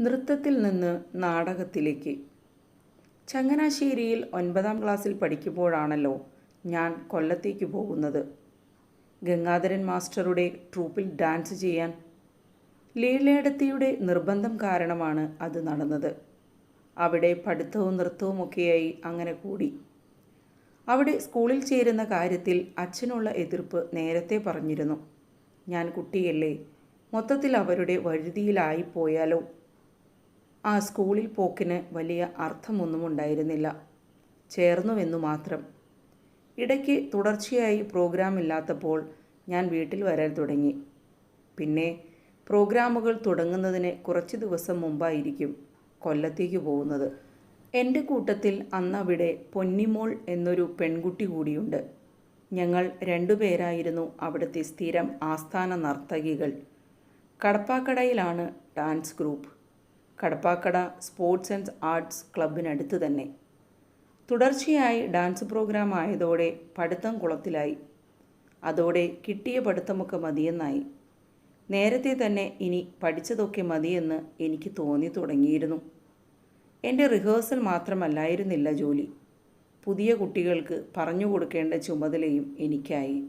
നൃത്തത്തിൽ നിന്ന് നാടകത്തിലേക്ക്. ചങ്ങനാശ്ശേരിയിൽ ഒൻപതാം ക്ലാസ്സിൽ പഠിക്കുമ്പോഴാണല്ലോ ഞാൻ കൊല്ലത്തേക്ക് പോകുന്നത്. ഗംഗാധരൻ മാസ്റ്ററുടെ ട്രൂപ്പിൽ ഡാൻസ് ചെയ്യാൻ ലീലയിടത്തിയുടെ നിർബന്ധം കാരണമാണ് അത് നടന്നത്. അവിടെ പഠിത്തവും നൃത്തവുമൊക്കെയായി അങ്ങനെ കൂടി. അവിടെ സ്കൂളിൽ ചേരുന്ന കാര്യത്തിൽ അച്ഛനുള്ള എതിർപ്പ് നേരത്തെ പറഞ്ഞിരുന്നു. ഞാൻ കുട്ടിയല്ലേ മൊത്തത്തിൽ അവരുടെ വഴുതിയിലായി പോയാലോ? ആ സ്കൂളിൽ പോക്കിന് വലിയ അർത്ഥമൊന്നും ഉണ്ടായിരുന്നില്ല. ചേർന്നുവെന്നു മാത്രം. ഇടയ്ക്ക് തുടർച്ചയായി പ്രോഗ്രാം ഇല്ലാത്തപ്പോൾ ഞാൻ വീട്ടിൽ വരാൻ തുടങ്ങി. പിന്നെ പ്രോഗ്രാമുകൾ തുടങ്ങുന്നതിന് കുറച്ച് ദിവസം മുമ്പായിരിക്കും കൊല്ലത്തേക്ക് പോകുന്നത്. എന്റെ കൂട്ടത്തിൽ അന്നവിടെ പൊന്നിമോൾ എന്നൊരു പെൺകുട്ടി കൂടിയുണ്ട്. ഞങ്ങൾ രണ്ടുപേരായിരുന്നു അവിടുത്തെ സ്ഥിരം ആസ്ഥാന നർത്തകികൾ. കടപ്പാക്കടയിലാണ് dance group. Kadappakkada sports and arts ക്ലബിനടുത്ത് തന്നെ. തുടർച്ചയായി ഡാൻസ് പ്രോഗ്രാം ആയതോടെ പഠിത്തം കുളത്തിലായി. അതോടെ കിട്ടിയ പഠിത്തമൊക്കെ മതിയെന്നായി. നേരത്തെ തന്നെ ഇനി പഠിച്ചതൊക്കെ മതിയെന്ന് എനിക്ക് തോന്നി തുടങ്ങിയിരുന്നു. എന്റെ റിഹേഴ്സൽ മാത്രമല്ലായിരുന്നില്ല ജോലി. പുതിയ കുട്ടികൾക്ക് പറഞ്ഞു കൊടുക്കേണ്ട ചുമതലയും എനിക്കായി.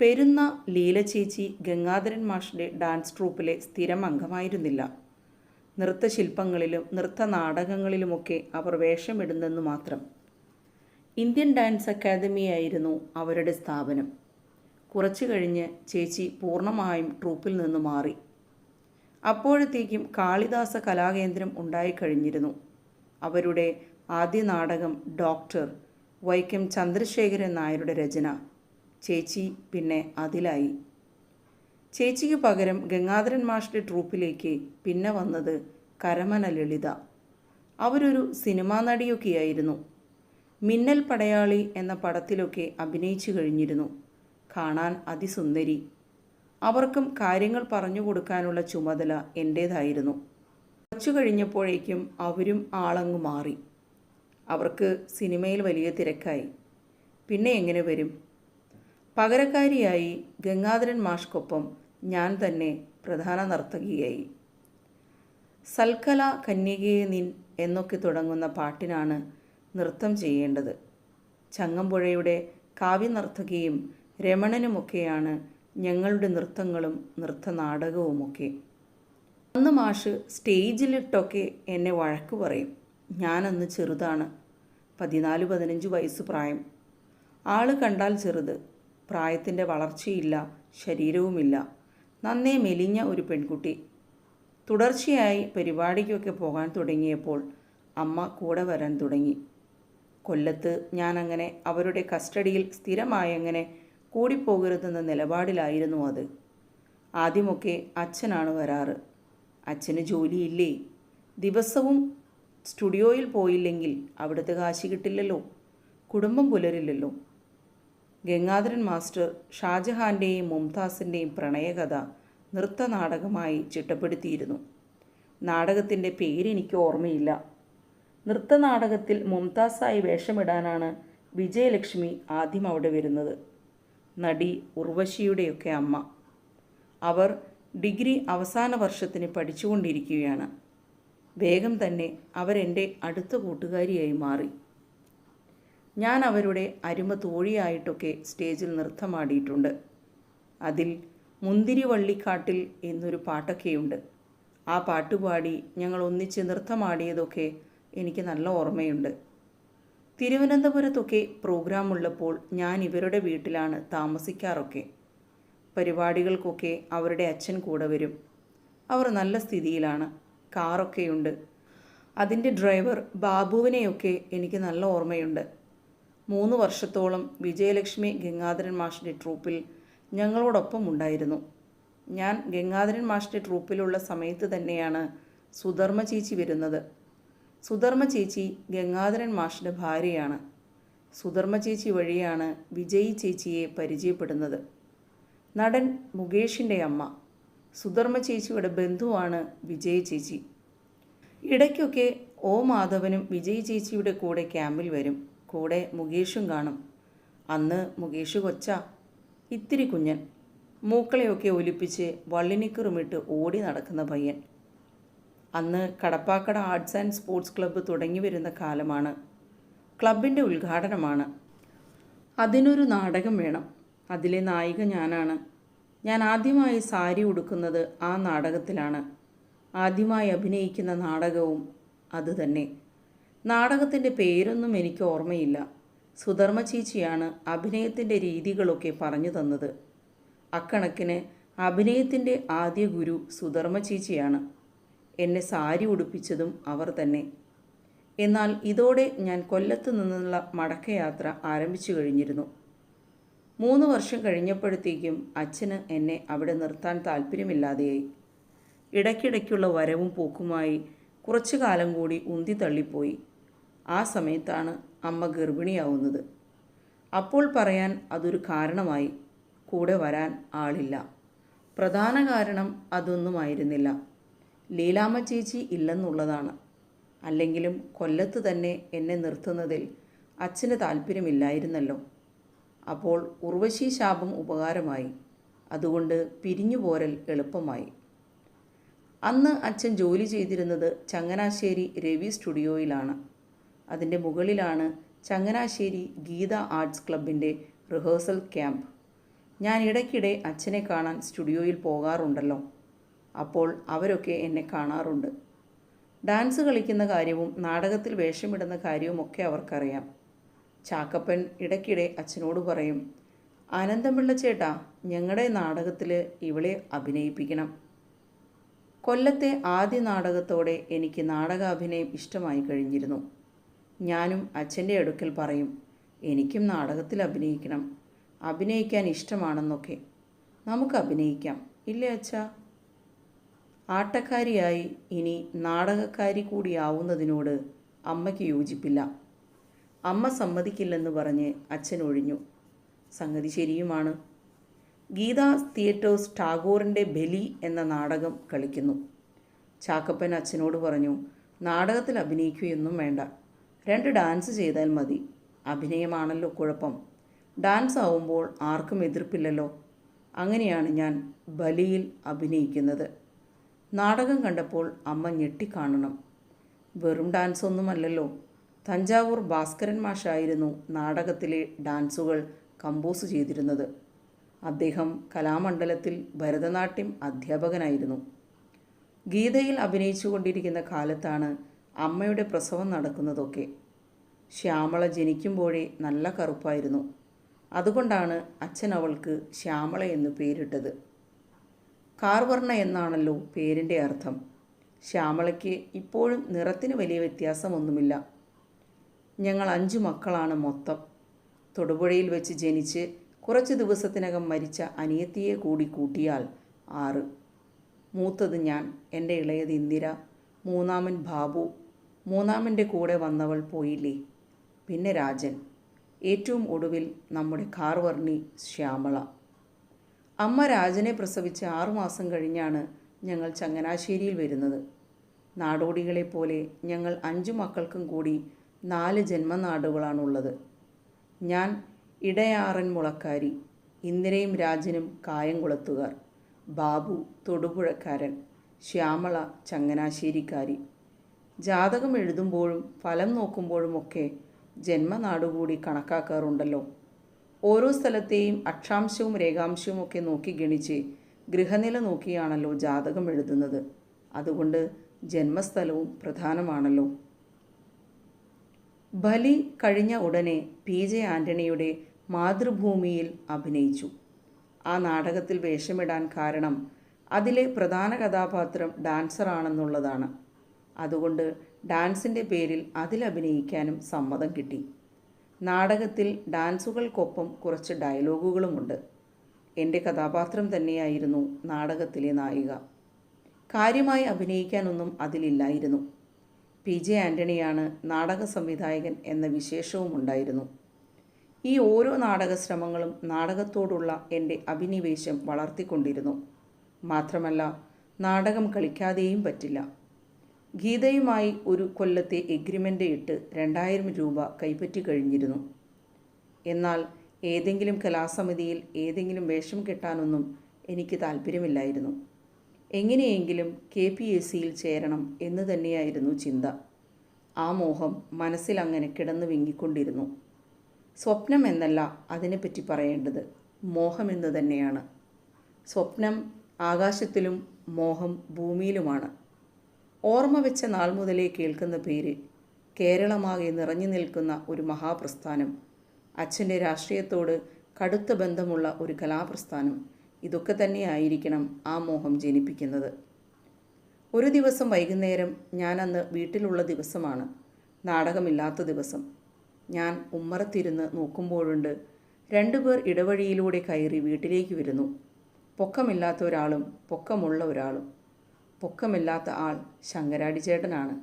പെരുന്ന ലീല ചേച്ചി ഗംഗാധരൻ മാഷിന്റെ ഡാൻസ് ട്രൂപ്പിലെ സ്ഥിരം അംഗമായിരുന്നില്ല. നൃത്തശില്പങ്ങളിലും നൃത്ത നാടകങ്ങളിലുമൊക്കെ അവർ വേഷമിടുന്നെന്നു മാത്രം. ഇന്ത്യൻ ഡാൻസ് അക്കാദമിയായിരുന്നു അവരുടെ സ്ഥാപനം. കുറച്ചു കഴിഞ്ഞ് ചേച്ചി പൂർണമായും ട്രൂപ്പിൽ നിന്ന് മാറി. അപ്പോഴത്തേക്കും കാളിദാസ കലാകേന്ദ്രം ഉണ്ടായിക്കഴിഞ്ഞിരുന്നു അവരുടെ ആദ്യ നാടകം ഡോക്ടർ വൈക്കം ചന്ദ്രശേഖരൻ നായരുടെ രചന. ചേച്ചി പിന്നെ അതിലായി. ചേച്ചിക്ക് പകരം ഗംഗാധരൻ മാഷിന്റെ ട്രൂപ്പിലേക്ക് പിന്നെ വന്നത് കരമന ലളിത. അവരൊരു സിനിമാ നടിയൊക്കെയായിരുന്നു. മിന്നൽ പടയാളി എന്ന പടത്തിലൊക്കെ അഭിനയിച്ചു കഴിഞ്ഞിരുന്നു. കാണാൻ അതിസുന്ദരി. അവർക്കും കാര്യങ്ങൾ പറഞ്ഞു കൊടുക്കാനുള്ള ചുമതല എന്റേതായിരുന്നു കുറച്ചു കഴിഞ്ഞപ്പോഴേക്കും അവരും ആളങ്ങു മാറി. അവർക്ക് സിനിമയിൽ വലിയ തിരക്കായി. പിന്നെ എങ്ങനെ വരും? പകരക്കാരിയായി ഗംഗാധരൻ മാഷ്കൊപ്പം ഞാൻ തന്നെ പ്രധാന നർത്തകിയായി. സൽക്കല കന്യകയെ നിൻ എന്നൊക്കെ തുടങ്ങുന്ന പാട്ടിനാണ് നൃത്തം ചെയ്യേണ്ടത്. ചങ്ങമ്പുഴയുടെ കാവ്യനർത്തകിയും രമണനുമൊക്കെയാണ് ഞങ്ങളുടെ നൃത്തങ്ങളും നൃത്തനാടകവുമൊക്കെ. അന്ന് മാഷ് സ്റ്റേജിലിട്ടൊക്കെ എന്നെ വഴക്ക് പറയും. ഞാനന്ന് ചെറുതാണ്. പതിനാല് പതിനഞ്ച് വയസ്സ് പ്രായം. ആൾ കണ്ടാൽ ചെറുത്. പ്രായത്തിന്റെ വളർച്ചയില്ല ശരീരവുമില്ല. നന്നേ മെലിഞ്ഞ ഒരു പെൺകുട്ടി. തുടർച്ചയായി പരിപാടിക്കൊക്കെ പോകാൻ തുടങ്ങിയപ്പോൾ അമ്മ കൂടെ വരാൻ തുടങ്ങി. കൊല്ലത്ത് ഞാനങ്ങനെ അവരുടെ കസ്റ്റഡിയിൽ സ്ഥിരമായങ്ങനെ കൂടിപ്പോകരുതെന്ന നിലപാടിലായിരുന്നു അത്. ആദ്യമൊക്കെ അച്ഛനാണ് വരാറ്. അച്ഛന് ജോലിയില്ലേ? ദിവസവും സ്റ്റുഡിയോയിൽ പോയില്ലെങ്കിൽ അവിടുത്തെ കാശ് കിട്ടില്ലല്ലോ. കുടുംബം പുലരില്ലല്ലോ. ഗംഗാധരൻ മാസ്റ്റർ ഷാജഹാന്റെയും മുംതാസിന്റെയും പ്രണയകഥ നൃത്തനാടകമായി ചിട്ടപ്പെടുത്തിയിരുന്നു. നാടകത്തിന്റെ പേരെനിക്ക് ഓർമ്മയില്ല. നൃത്തനാടകത്തിൽ മുംതാസായി വേഷമിടാനാണ് വിജയലക്ഷ്മി ആദ്യം അവിടെ വരുന്നത്. നടി ഉർവശിയുടെയൊക്കെ അമ്മ. അവർ ഡിഗ്രി അവസാന വർഷത്തിന് പഠിച്ചുകൊണ്ടിരിക്കുകയാണ്. വേഗം തന്നെ അവരെന്റെ അടുത്ത കൂട്ടുകാരിയായി മാറി. ഞാൻ അവരുടെ അരുമ തോഴിയായിട്ടൊക്കെ സ്റ്റേജിൽ നൃത്തമാടിയിട്ടുണ്ട്. അതിൽ മുന്തിരിവള്ളിക്കാട്ടിൽ എന്നൊരു പാട്ടൊക്കെയുണ്ട്. ആ പാട്ടുപാടി ഞങ്ങൾ ഒന്നിച്ച് നൃത്തമാടിയതൊക്കെ എനിക്ക് നല്ല ഓർമ്മയുണ്ട്. തിരുവനന്തപുരത്തൊക്കെ പ്രോഗ്രാം ഉള്ളപ്പോൾ ഞാൻ ഇവരുടെ വീട്ടിലാണ് താമസിക്കാറൊക്കെ. പരിപാടികൾക്കൊക്കെ അവരുടെ അച്ഛൻ കൂടെ വരും. അവർ നല്ല സ്ഥിതിയിലാണ്. കാറൊക്കെയുണ്ട്. അതിന്റെ ഡ്രൈവർ ബാബുവിനെയൊക്കെ എനിക്ക് നല്ല ഓർമ്മയുണ്ട്. മൂന്ന് വർഷത്തോളം വിജയലക്ഷ്മി ഗംഗാധരൻ മാഷിന്റെ ട്രൂപ്പിൽ ഞങ്ങളോടൊപ്പം ഉണ്ടായിരുന്നു. ഞാൻ ഗംഗാധരൻ മാഷിന്റെ ട്രൂപ്പിലുള്ള സമയത്ത് തന്നെയാണ് സുധർമ്മ ചേച്ചി വരുന്നത്. സുധർമ്മ ചേച്ചി ഗംഗാധരൻ മാഷിന്റെ ഭാര്യയാണ്. സുധർമ്മ ചേച്ചി വഴിയാണ് വിജയ് ചേച്ചിയെ പരിചയപ്പെടുന്നത്. നടൻ മുകേഷിന്റെ അമ്മ. സുധർമ്മ ചേച്ചിയുടെ ബന്ധുവാണ് വിജയ് ചേച്ചി. ഇടയ്ക്കൊക്കെ ഓ മാധവനും വിജയ് ചേച്ചിയുടെ കൂടെ ക്യാമ്പിൽ വരും. കൂടെ മുകേഷും കാണും. അന്ന് മുകേഷ് കൊച്ച ഇത്തിരി കുഞ്ഞൻ. മൂക്കളെയൊക്കെ ഒലിപ്പിച്ച് വള്ളിനിക്കറുമിട്ട് ഓടി നടക്കുന്ന പയ്യൻ. അന്ന് Kadappakkada arts and sports club തുടങ്ങി വരുന്ന കാലമാണ്. ക്ലബിന്റെ ഉദ്ഘാടനമാണ്. അതിനൊരു നാടകം വേണം. അതിലെ നായിക ഞാനാണ്. ഞാൻ ആദ്യമായി സാരി ഉടുക്കുന്നത് ആ നാടകത്തിലാണ്. ആദ്യമായി അഭിനയിക്കുന്ന നാടകവും അതുതന്നെ നാടകത്തിന്റെ പേരൊന്നും എനിക്ക് ഓർമ്മയില്ല. സുധർമ്മ ചേച്ചിയാണ് അഭിനയത്തിന്റെ രീതികളൊക്കെ പറഞ്ഞു തന്നത്. അക്കണക്കിന് അഭിനയത്തിന്റെ ആദ്യ ഗുരു സുധർമ്മ ചേച്ചിയാണ്. എന്നെ സാരി ഉടുപ്പിച്ചതും അവർ തന്നെ. എന്നാൽ ഇതോടെ ഞാൻ കൊല്ലത്ത് നിന്നുള്ള മടക്കയാത്ര ആരംഭിച്ചു കഴിഞ്ഞിരുന്നു. മൂന്ന് വർഷം കഴിഞ്ഞപ്പോഴത്തേക്കും അച്ഛന് എന്നെ അവിടെ നിർത്താൻ താല്പര്യമില്ലാതെയായി. ഇടയ്ക്കിടയ്ക്കുള്ള വരവും പോക്കുമായി കുറച്ചു കാലം കൂടി ഉന്തി തള്ളിപ്പോയി ആ സമയത്താണ് അമ്മ ഗർഭിണിയാവുന്നത്. അപ്പോൾ പറയാൻ അതൊരു കാരണമായി. കൂടെ വരാൻ ആളില്ല. പ്രധാന കാരണം അതൊന്നുമായിരുന്നില്ല. ലീലാമ്മ ചേച്ചി ഇല്ലെന്നുള്ളതാണ്. അല്ലെങ്കിലും കൊല്ലത്ത് തന്നെ എന്നെ നിർത്തുന്നതിൽ അച്ഛന് താല്പര്യമില്ലായിരുന്നല്ലോ. അപ്പോൾ ഉർവശി ശാപം ഉപകാരമായി. അതുകൊണ്ട് പിരിഞ്ഞു പോരൽ എളുപ്പമായി. അന്ന് അച്ഛൻ ജോലി ചെയ്തിരുന്നത് ചങ്ങനാശ്ശേരി രവി സ്റ്റുഡിയോയിലാണ്. അതിന്റെ മുകളിലാണ് ചങ്ങനാശ്ശേരി ഗീത ആർട്സ് ക്ലബിന്റെ റിഹേഴ്സൽ ക്യാമ്പ്. ഞാൻ ഇടയ്ക്കിടെ അച്ഛനെ കാണാൻ സ്റ്റുഡിയോയിൽ പോകാറുണ്ടല്ലോ. അപ്പോൾ അവരൊക്കെ എന്നെ കാണാറുണ്ട്. ഡാൻസ് കളിക്കുന്ന കാര്യവും നാടകത്തിൽ വേഷമിടുന്ന കാര്യവുമൊക്കെ അവർക്കറിയാം. ചാക്കപ്പൻ ഇടയ്ക്കിടെ അച്ഛനോട് പറയും ആനന്ദമുള്ള ചേട്ടാ ഞങ്ങളുടെ നാടകത്തിൽ ഇവളെ അഭിനയിപ്പിക്കണം. കൊല്ലത്തെ ആദ്യ നാടകത്തോടെ എനിക്ക് നാടകാഭിനയം ഇഷ്ടമായി കഴിഞ്ഞിരുന്നു. ഞാനും അച്ഛന്റെ അടുക്കൽ പറയും എനിക്കും നാടകത്തിൽ അഭിനയിക്കണം. അഭിനയിക്കാൻ ഇഷ്ടമാണെന്നൊക്കെ. നമുക്ക് അഭിനയിക്കാം ഇല്ലേ അച്ഛാ? ആട്ടക്കാരിയായി ഇനി നാടകക്കാരി കൂടിയാവുന്നതിനോട് അമ്മയ്ക്ക് യോജിപ്പില്ല. അമ്മ സമ്മതിക്കില്ലെന്ന് പറഞ്ഞ് അച്ഛൻ ഒഴിഞ്ഞു. സംഗതി ശരിയുമാണ്. ഗീത തിയേറ്റേഴ്സ് ടാഗോറിന്റെ ബലി എന്ന നാടകം കളിക്കുന്നു. ചാക്കപ്പൻ അച്ഛനോട് പറഞ്ഞു നാടകത്തിൽ അഭിനയിക്കുകയൊന്നും വേണ്ട. രണ്ട് ഡാൻസ് ചെയ്താൽ മതി. അഭിനയമാണല്ലോ കുഴപ്പം. ഡാൻസ് ആവുമ്പോൾ ആർക്കും എതിർപ്പില്ലല്ലോ. അങ്ങനെയാണ് ഞാൻ ബലിയിൽ അഭിനയിക്കുന്നത്. നാടകം കണ്ടപ്പോൾ അമ്മ ഞെട്ടിക്കാണണം. വെറും ഡാൻസ് ഒന്നുമല്ലല്ലോ തഞ്ചാവൂർ ഭാസ്കരൻ മാഷായിരുന്നു നാടകത്തിലെ ഡാൻസുകൾ കമ്പോസ് ചെയ്തിരുന്നത്. അദ്ദേഹം കലാമണ്ഡലത്തിൽ ഭരതനാട്യം അധ്യാപകനായിരുന്നു. ഗീതയിൽ അഭിനയിച്ചുകൊണ്ടിരിക്കുന്ന കാലത്താണ് അമ്മയുടെ പ്രസവം നടക്കുന്നതൊക്കെ. ശ്യാമള ജനിക്കുമ്പോഴേ നല്ല കറുപ്പായിരുന്നു. അതുകൊണ്ടാണ് അച്ഛൻ അവൾക്ക് ശ്യാമള എന്ന് പേരിട്ടത്. കാർവർണ എന്നാണല്ലോ പേരിന്റെ അർത്ഥം. ശ്യാമളയ്ക്ക് ഇപ്പോഴും നിറത്തിന് വലിയ വ്യത്യാസമൊന്നുമില്ല. ഞങ്ങൾ അഞ്ചു മക്കളാണ് മൊത്തം. തൊടുപുഴയിൽ വെച്ച് ജനിച്ച് കുറച്ച് ദിവസത്തിനകം മരിച്ച അനിയത്തിയെ കൂടി കൂട്ടിയാൽ ആറ്. മൂത്തത് ഞാൻ എന്റെ ഇളയത് ഇന്ദിര മൂന്നാമൻ ബാബു മൂന്നാമന്റെ കൂടെ വന്നവൾ പോയില്ലേ? പിന്നെ രാജൻ ഏറ്റവും ഒടുവിൽ നമ്മുടെ കാർവർണി ശ്യാമള. അമ്മ രാജനെ പ്രസവിച്ച് ആറുമാസം കഴിഞ്ഞാണ് ഞങ്ങൾ ചങ്ങനാശ്ശേരിയിൽ വരുന്നത്. നാടോടികളെ പോലെ ഞങ്ങൾ അഞ്ചു മക്കൾക്കും കൂടി നാല് ജന്മനാടുകളാണുള്ളത്. ഞാൻ ഇടയാറൻ മുളക്കാരി ഇന്ദിരയും രാജനും കായംകുളത്തുകാർ ബാബു തൊടുപുഴക്കാരൻ ശ്യാമള ചങ്ങനാശ്ശേരിക്കാരി. ജാതകം എഴുതുമ്പോഴും ഫലം നോക്കുമ്പോഴുമൊക്കെ ജന്മനാടുകൂടി കണക്കാക്കാറുണ്ടല്ലോ. ഓരോ സ്ഥലത്തെയും അക്ഷാംശവും രേഖാംശവും ഒക്കെ നോക്കി ഗണിച്ച് ഗൃഹനില നോക്കിയാണല്ലോ ജാതകം എഴുതുന്നത്. അതുകൊണ്ട് ജന്മസ്ഥലവും പ്രധാനമാണല്ലോ. ബലി കഴിഞ്ഞ ഉടനെ പി ജെ ആന്റണിയുടെ മാതൃഭൂമിയിൽ അഭിനയിച്ചു. ആ നാടകത്തിൽ വേഷമിടാൻ കാരണം അതിലെ പ്രധാന കഥാപാത്രം ഡാൻസറാണെന്നുള്ളതാണ്. അതുകൊണ്ട് ഡാൻസിന്റെ പേരിൽ അതിലഭിനയിക്കാനും സമ്മതം കിട്ടി. നാടകത്തിൽ ഡാൻസുകൾക്കൊപ്പം കുറച്ച് ഡയലോഗുകളുമുണ്ട്. എന്റെ കഥാപാത്രം തന്നെയായിരുന്നു നാടകത്തിലെ നായിക. കാര്യമായി അഭിനയിക്കാനൊന്നും അതിലില്ലായിരുന്നു. പി ജെ ആന്റണിയാണ് നാടക സംവിധായകൻ എന്ന വിശേഷവും ഉണ്ടായിരുന്നു. ഈ ഓരോ നാടക ശ്രമങ്ങളും നാടകത്തോടുള്ള എന്റെ അഭിനിവേശം വളർത്തിക്കൊണ്ടിരുന്നു. മാത്രമല്ല നാടകം കളിക്കാതെയും പറ്റില്ല. ഗീതയുമായി ഒരു കൊല്ലത്തെ എഗ്രിമെന്റ് ഇട്ട് രണ്ടായിരം രൂപ കൈപ്പറ്റി കഴിഞ്ഞിരുന്നു. എന്നാൽ ഏതെങ്കിലും കലാസമിതിയിൽ ഏതെങ്കിലും വേഷം കെട്ടാനൊന്നും എനിക്ക് താല്പര്യമില്ലായിരുന്നു. എങ്ങനെയെങ്കിലും കെ പി എസ് സിയിൽ ചേരണം എന്ന് തന്നെയായിരുന്നു ചിന്ത. ആ മോഹം മനസ്സിൽ അങ്ങനെ കിടന്നു വിങ്ങിക്കൊണ്ടിരുന്നു. സ്വപ്നം എന്നല്ല അതിനെപ്പറ്റി പറയേണ്ടത് മോഹമെന്ന് തന്നെയാണ്. സ്വപ്നം ആകാശത്തിലും മോഹം ഭൂമിയിലുമാണ്. ഓർമ്മ വെച്ച നാൾ മുതലേ കേൾക്കുന്ന പേര് കേരളമാകെ നിറഞ്ഞു നിൽക്കുന്ന ഒരു മഹാപ്രസ്ഥാനം. അച്ഛന്റെ രാഷ്ട്രീയത്തോട് കടുത്ത ബന്ധമുള്ള ഒരു കലാപ്രസ്ഥാനം. ഇതൊക്കെ തന്നെയായിരിക്കണം ആ മോഹം ജനിപ്പിക്കുന്നത്. ഒരു ദിവസം വൈകുന്നേരം ഞാനന്ന് വീട്ടിലുള്ള ദിവസമാണ്. നാടകമില്ലാത്ത ദിവസം. ഞാൻ ഉമ്മറത്തിരുന്ന് നോക്കുമ്പോഴുണ്ട് രണ്ടുപേർ ഇടവഴിയിലൂടെ കയറി വീട്ടിലേക്ക് വരുന്നു. പൊക്കമില്ലാത്ത ഒരാളും പൊക്കമുള്ള ഒരാളും. പൊക്കമില്ലാത്ത ആൾ ശങ്കരാടി ചേട്ടനാണ്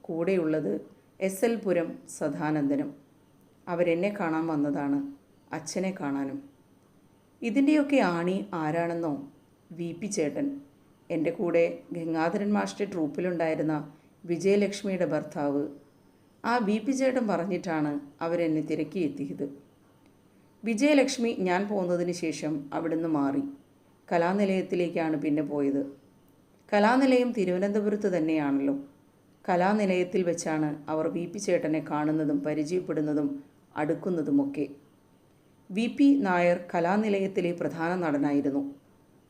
കൂടെയുള്ളത് എസ്. എൽ. പുരം സദാനന്ദനും. അവരെന്നെ കാണാൻ വന്നതാണ് അച്ഛനെ കാണാനും. ഇതിന്റെയൊക്കെ ആണി ആരാണെന്നോ വി. പി. ചേട്ടൻ. എന്റെ കൂടെ ഗംഗാധരൻ മാസ്റ്റർ ട്രൂപ്പിലുണ്ടായിരുന്ന വിജയലക്ഷ്മിയുടെ ഭർത്താവ്. ആ വി. പി. ചേട്ടൻ പറഞ്ഞിട്ടാണ് അവരെന്നെ തിരക്കിയെത്തിയത് വിജയലക്ഷ്മി ഞാൻ പോകുന്നതിന് ശേഷം അവിടുന്ന് മാറി. കലാനിലയത്തിലേക്കാണ് പിന്നെ പോയത്. കലാനിലയം തിരുവനന്തപുരത്ത് തന്നെയാണല്ലോ. കലാനിലയത്തിൽ വെച്ചാണ് അവർ വി. പി. ചേട്ടനെ കാണുന്നതും പരിചയപ്പെടുന്നതും അടുക്കുന്നതുമൊക്കെ. വി. പി. നായർ കലാനിലയത്തിലെ പ്രധാന നടനായിരുന്നു.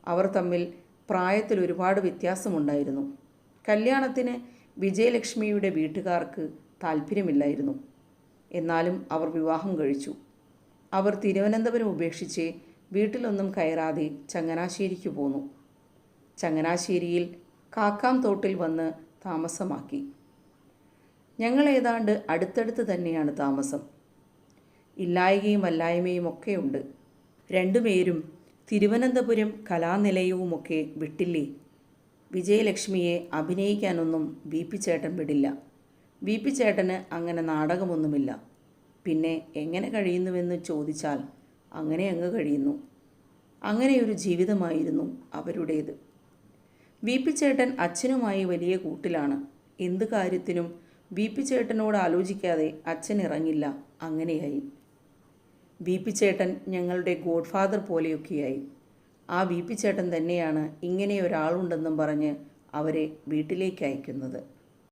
അവർ തമ്മിൽ പ്രായത്തിൽ ഒരുപാട് വ്യത്യാസമുണ്ടായിരുന്നു. കല്യാണത്തിന് വിജയലക്ഷ്മിയുടെ വീട്ടുകാർക്ക് താല്പര്യമില്ലായിരുന്നു. എന്നാലും അവർ വിവാഹം കഴിച്ചു. അവർ തിരുവനന്തപുരം ഉപേക്ഷിച്ച് വീട്ടിലൊന്നും കയറാതെ ചങ്ങനാശ്ശേരിക്ക് പോന്നു. ചങ്ങനാശ്ശേരിയിൽ കാക്കാം തോട്ടിൽ വന്ന് താമസമാക്കി. ഞങ്ങൾ ഏതാണ്ട് അടുത്തടുത്ത് തന്നെയാണ് താമസം. ഇല്ലായ്കയും അല്ലായ്മയും ഒക്കെയുണ്ട് രണ്ടുപേരും തിരുവനന്തപുരം കലാനിലയവുമൊക്കെ വിട്ടില്ലേ? വിജയലക്ഷ്മിയെ അഭിനയിക്കാനൊന്നും വി പി ചേട്ടൻ വിടില്ല. വി പി ചേട്ടന് അങ്ങനെ നാടകമൊന്നുമില്ല. പിന്നെ എങ്ങനെ കഴിയുന്നുവെന്ന് ചോദിച്ചാൽ അങ്ങനെ അങ്ങ് കഴിയുന്നു. അങ്ങനെയൊരു ജീവിതമായിരുന്നു അവരുടേത്. വി പി ചേട്ടൻ അച്ഛനുമായി വലിയ കൂട്ടിലാണ്. എന്ത് കാര്യത്തിനും വി പി ചേട്ടനോട് ആലോചിക്കാതെ അച്ഛൻ ഇറങ്ങില്ല. അങ്ങനെയായി. വി പി ചേട്ടൻ ഞങ്ങളുടെ ഗോഡ് ഫാദർ പോലെയൊക്കെയായി. ആ വി പി ചേട്ടൻ തന്നെയാണ് ഇങ്ങനെ ഒരാളുണ്ടെന്നും പറഞ്ഞ് അവരെ വീട്ടിലേക്ക് അയക്കുന്നത്.